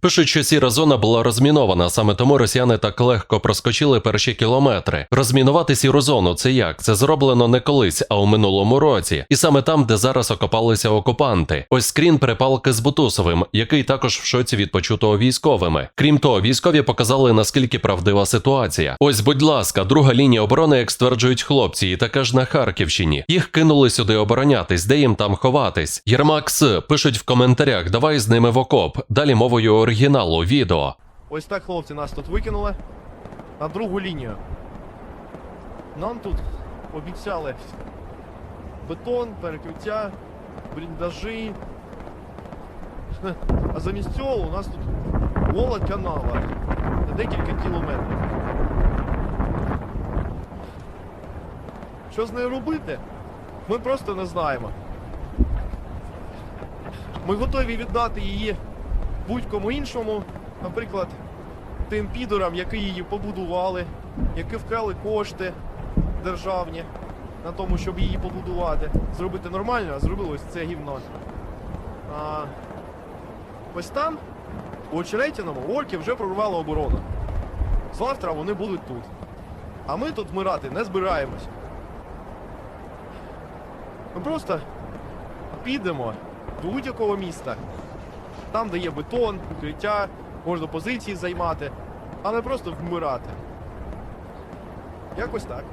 Пишуть, що сіра зона була розмінована, саме тому росіяни так легко проскочили перші кілометри. Розмінувати сіру зону це як? Це зроблено не колись, а у минулому році. І саме там, де зараз окопалися окупанти. Ось скрін перепалки з Бутусовим, який також в шоці від почутого військовими. Крім того, військові показали наскільки правдива ситуація. Ось, будь ласка, друга лінія оборони, як стверджують хлопці, і така ж на Харківщині. Їх кинули сюди оборонятись, де їм там ховатись. Єрмак С. пишуть в коментарях, давай з ними в окоп. Далі мовою оригіналу відео. Ось так хлопці нас тут викинули на другу лінію. Нам тут обіцяли бетон, перекриття, бліндажі. А замість цього у нас тут гола канава на декілька кілометрів. Що з нею робити? Ми просто не знаємо. Ми готові віддати її будь-кому іншому, наприклад, тим підорам, які її побудували, які вкрали кошти державні на тому, щоб її побудувати. Зробити нормально, а зробили ось це гівно. А, ось там, у Очеретяному, орки вже прорвали оборону. Завтра вони будуть тут. А ми тут вмирати не збираємось. Ми просто підемо до будь-якого міста. Там, де є бетон, укриття, можна позиції займати, а не просто вмирати. Якось так.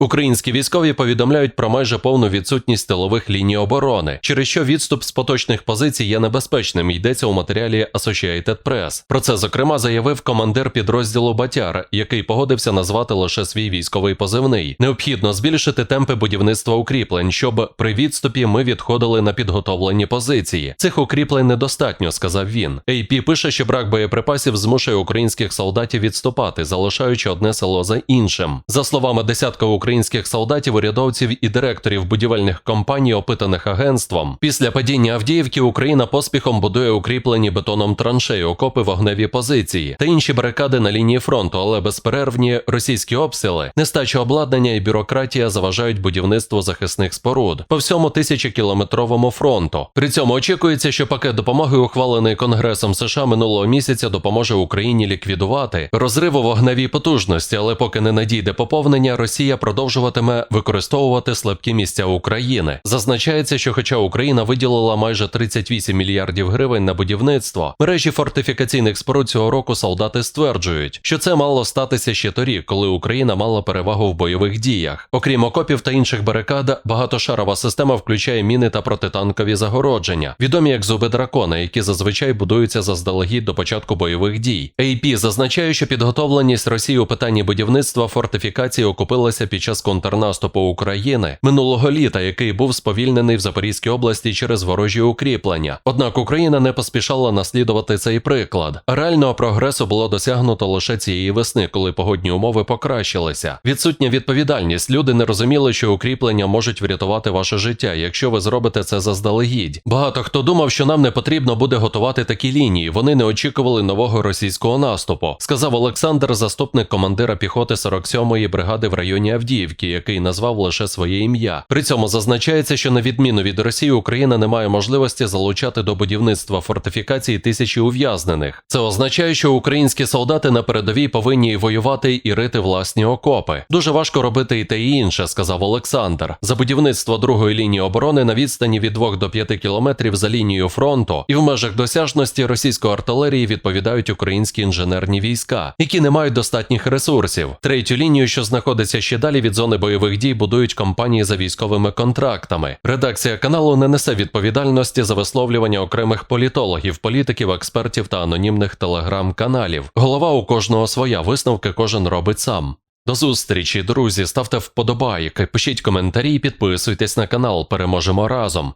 Українські військові повідомляють про майже повну відсутність тилових ліній оборони, через що відступ з поточних позицій є небезпечним. Йдеться у матеріалі Associated Press. Про це зокрема заявив командир підрозділу Батяр, який погодився назвати лише свій військовий позивний. Необхідно збільшити темпи будівництва укріплень, щоб при відступі ми відходили на підготовлені позиції. Цих укріплень недостатньо, сказав він. AP пише, що брак боєприпасів змушує українських солдатів відступати, залишаючи одне село за іншим. За словами десятка українських солдатів, урядовців і директорів будівельних компаній, опитаних агентством, після падіння Авдіївки Україна поспіхом будує укріплені бетоном траншеї, окопи, вогневі позиції та інші барикади на лінії фронту, але безперервні російські обстріли, нестача обладнання і бюрократія заважають будівництву захисних споруд по всьому тисячокілометровому фронту. При цьому очікується, що пакет допомоги, ухвалений Конгресом США минулого місяця, допоможе Україні ліквідувати розрив у вогневій потужності, але поки не надійде поповнення, Росія продовжуватиме використовувати слабкі місця України. Зазначається, що хоча Україна виділила майже 38 мільярдів гривень на будівництво, мережі фортифікаційних споруд цього року солдати стверджують, що це мало статися ще торік, коли Україна мала перевагу в бойових діях. Окрім окопів та інших барикад, багатошарова система включає міни та протитанкові загородження, відомі як зуби дракона, які зазвичай будуються заздалегідь до початку бойових дій. AP зазначає, що підготовленість Росії у питанні будівництва фортифікації окупилася під час контрнаступу України минулого літа, який був сповільнений в Запорізькій області через ворожі укріплення. Однак Україна не поспішала наслідувати цей приклад. Реального прогресу було досягнуто лише цієї весни, коли погодні умови покращилися. Відсутня відповідальність. Люди не розуміли, що укріплення можуть врятувати ваше життя, якщо ви зробите це заздалегідь. Багато хто думав, що нам не потрібно буде готувати такі лінії. Вони не очікували нового російського наступу, сказав Олександр, заступник командира піхоти 47-ї бригади в районі Авдіївки, який назвав лише своє ім'я. При цьому зазначається, що на відміну від Росії, Україна не має можливості залучати до будівництва фортифікацій тисячі ув'язнених. Це означає, що українські солдати на передовій повинні воювати і рити власні окопи. Дуже важко робити і те і інше, сказав Олександр. За будівництво другої лінії оборони на відстані від 2 до 5 кілометрів за лінією фронту і в межах досяжності російської артилерії відповідають українські інженерні війська, які не мають достатніх ресурсів. Третю лінію, що знаходиться ще далі від зони бойових дій, будують компанії за військовими контрактами. Редакція каналу не несе відповідальності за висловлювання окремих політологів, політиків, експертів та анонімних телеграм-каналів. Голова у кожного своя висновки кожен робить сам. До зустрічі, друзі. Ставте вподобайки, пишіть коментарі підписуйтесь на канал. Переможемо разом.